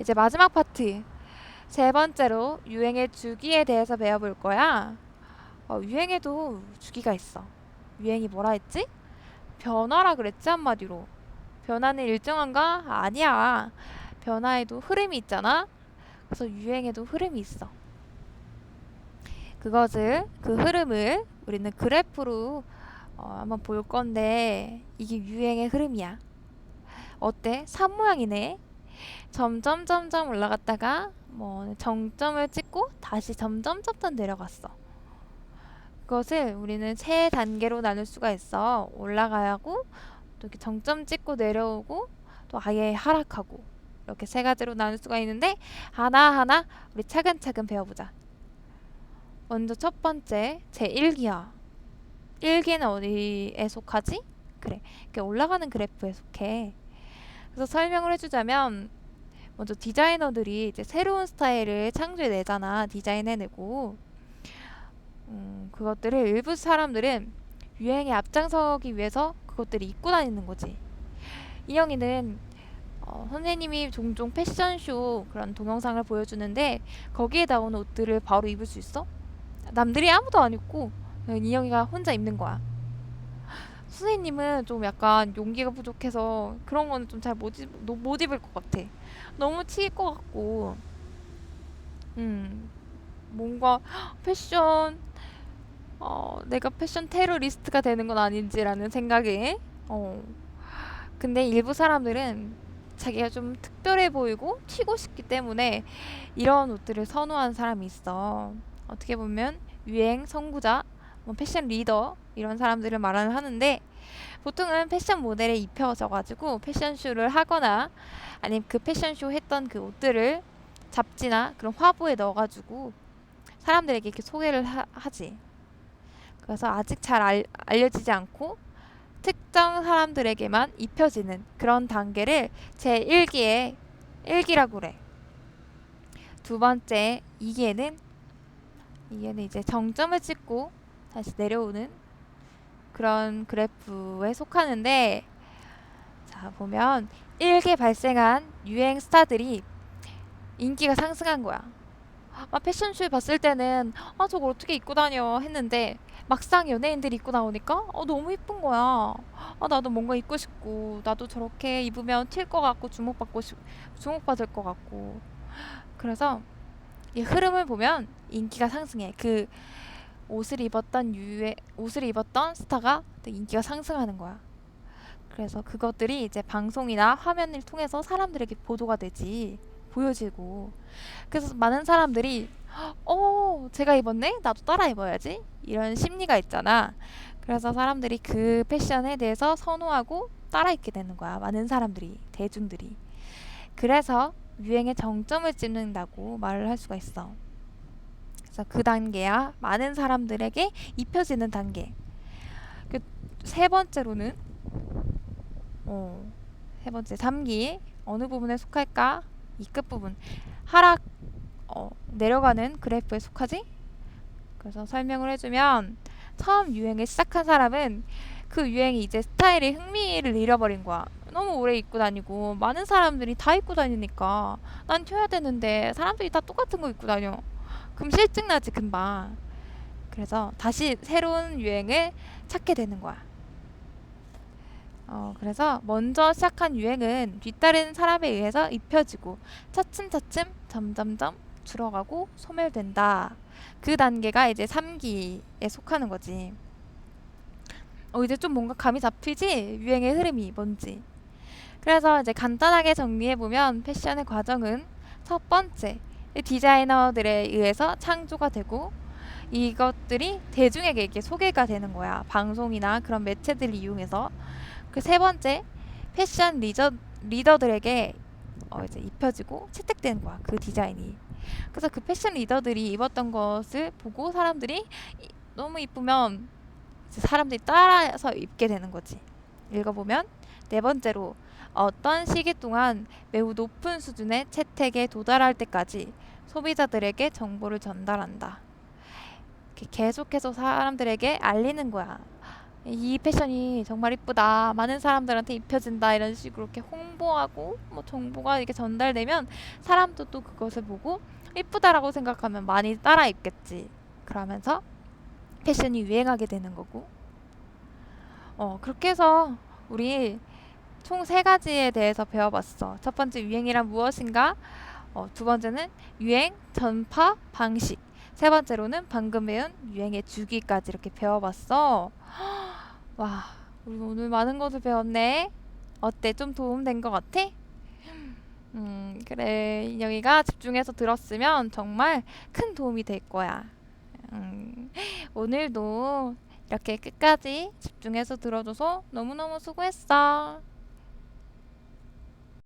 이제 마지막 파트. 세 번째로 유행의 주기에 대해서 배워볼 거야. 어, 유행에도 주기가 있어. 유행이 뭐라 했지? 변화라 그랬지 한마디로. 변화는 일정한가? 아니야. 변화에도 흐름이 있잖아. 그래서 유행에도 흐름이 있어. 그것을 그 흐름을 우리는 그래프로 어, 한번 볼 건데 이게 유행의 흐름이야. 어때? 산 모양이네. 점점 점점 올라갔다가 뭐 정점을 찍고 다시 점점 점점 내려갔어. 그것을 우리는 세 단계로 나눌 수가 있어. 올라가야 하고 또 이렇게 정점 찍고 내려오고 또 아예 하락하고 이렇게 세 가지로 나눌 수가 있는데 하나하나 우리 차근차근 배워보자. 먼저 첫 번째 제1기야. 1기는 어디에 속하지? 그래. 이렇게 올라가는 그래프에 속해. 그래서 설명을 해주자면 먼저 디자이너들이 이제 새로운 스타일을 창조해내잖아. 디자인해내고 음, 그것들을 일부 사람들은 유행에 앞장서기 위해서 그것들을 입고 다니는 거지. 이영이는 어, 선생님이 종종 패션쇼 그런 동영상을 보여주는데 거기에 나오는 옷들을 바로 입을 수 있어? 남들이 아무도 안 입고 이영이가 혼자 입는 거야. 선생님은 좀 약간 용기가 부족해서 그런 거는 좀 잘못 못 입을 것 같아. 너무 튀길 것 같고, 음, 뭔가 패션, 어, 내가 패션 테러리스트가 되는 건 아닌지라는 생각에, 어. 근데 일부 사람들은 자기가 좀 특별해 보이고 튀고 싶기 때문에 이런 옷들을 선호하는 사람이 있어. 어떻게 보면 유행 선구자, 뭐 패션 리더 이런 사람들을 말을 하는데 보통은 패션 모델에 입혀져 가지고 패션쇼를 하거나 아니면 그 패션쇼 했던 그 옷들을 잡지나 그런 화보에 넣어 가지고 사람들에게 이렇게 소개를 하, 하지. 그래서 아직 잘 알, 알려지지 않고 특정 사람들에게만 입혀지는 그런 단계를 제 1기에 1기라고 그래. 두 번째 2기에는 이게는 이제 정점을 찍고 다시 내려오는 그런 그래프에 속하는데 자 보면 1기 발생한 유행 스타들이 인기가 상승한 거야. 막 패션쇼에 봤을 때는 아 저걸 어떻게 입고 다녀 했는데 막상 연예인들이 입고 나오니까 어 너무 이쁜 거야. 아 나도 뭔가 입고 싶고 나도 저렇게 입으면 튈 것 같고 주목받고 싶 주목받을 것 같고 그래서 이 흐름을 보면 인기가 상승해. 그 옷을 입었던 유해 옷을 입었던 스타가 인기가 상승하는 거야. 그래서 그것들이 이제 방송이나 화면을 통해서 사람들에게 보도가 되지. 보여지고. 그래서 많은 사람들이 어, 제가 입었네? 나도 따라 입어야지. 이런 심리가 있잖아. 그래서 사람들이 그 패션에 대해서 선호하고 따라 입게 되는 거야. 많은 사람들이, 대중들이. 그래서 유행의 정점을 찍는다고 말을 할 수가 있어. 그래서 그 단계야 많은 사람들에게 입혀지는 단계. 그 세 번째로는 어, 세 번째 3기 어느 부분에 속할까? 이 끝부분 하락 어, 내려가는 그래프에 속하지? 그래서 설명을 해주면 처음 유행을 시작한 사람은 그 유행이 이제 스타일이 흥미를 잃어버린 거야. 너무 오래 입고 다니고 많은 사람들이 다 입고 다니니까 난 튀어야 되는데 사람들이 다 똑같은 거 입고 다녀. 그럼 실증 나지 금방. 그래서 다시 새로운 유행을 찾게 되는 거야. 어, 그래서 먼저 시작한 유행은 뒤따르는 사람에 의해서 입혀지고 차츰차츰 점점점 줄어가고 소멸된다. 그 단계가 이제 3기에 속하는 거지. 어, 이제 좀 뭔가 감이 잡히지? 유행의 흐름이 뭔지. 그래서 이제 간단하게 정리해보면 패션의 과정은 첫 번째, 디자이너들에 의해서 창조가 되고 이것들이 대중에게 이렇게 소개가 되는 거야. 방송이나 그런 매체들을 이용해서. 그 세 번째, 패션 리더, 리더들에게 어, 이제 입혀지고 채택되는 거야. 그 디자인이. 그래서 그 패션 리더들이 입었던 것을 보고 사람들이 이- 너무 이쁘면 사람들이 따라서 입게 되는 거지. 읽어보면 네 번째로 어떤 시기 동안 매우 높은 수준의 채택에 도달할 때까지 소비자들에게 정보를 전달한다. 계속해서 사람들에게 알리는 거야. 이 패션이 정말 이쁘다. 많은 사람들한테 입혀진다. 이런 식으로 이렇게 홍보하고 뭐 정보가 이렇게 전달되면 사람도 또 그것을 보고 이쁘다라고 생각하면 많이 따라 입겠지. 그러면서 패션이 유행하게 되는 거고. 어, 그렇게 해서 우리 총 세 가지에 대해서 배워봤어. 첫 번째 유행이란 무엇인가? 어, 두 번째는 유행, 전파, 방식. 세 번째로는 방금 배운 유행의 주기까지 이렇게 배워봤어. 와, 우리 오늘 많은 것을 배웠네. 어때? 좀 도움 된 것 같아? 음, 그래. 인영이가 집중해서 들었으면 정말 큰 도움이 될 거야. 음, 오늘도 이렇게 끝까지 집중해서 들어줘서 너무너무 수고했어.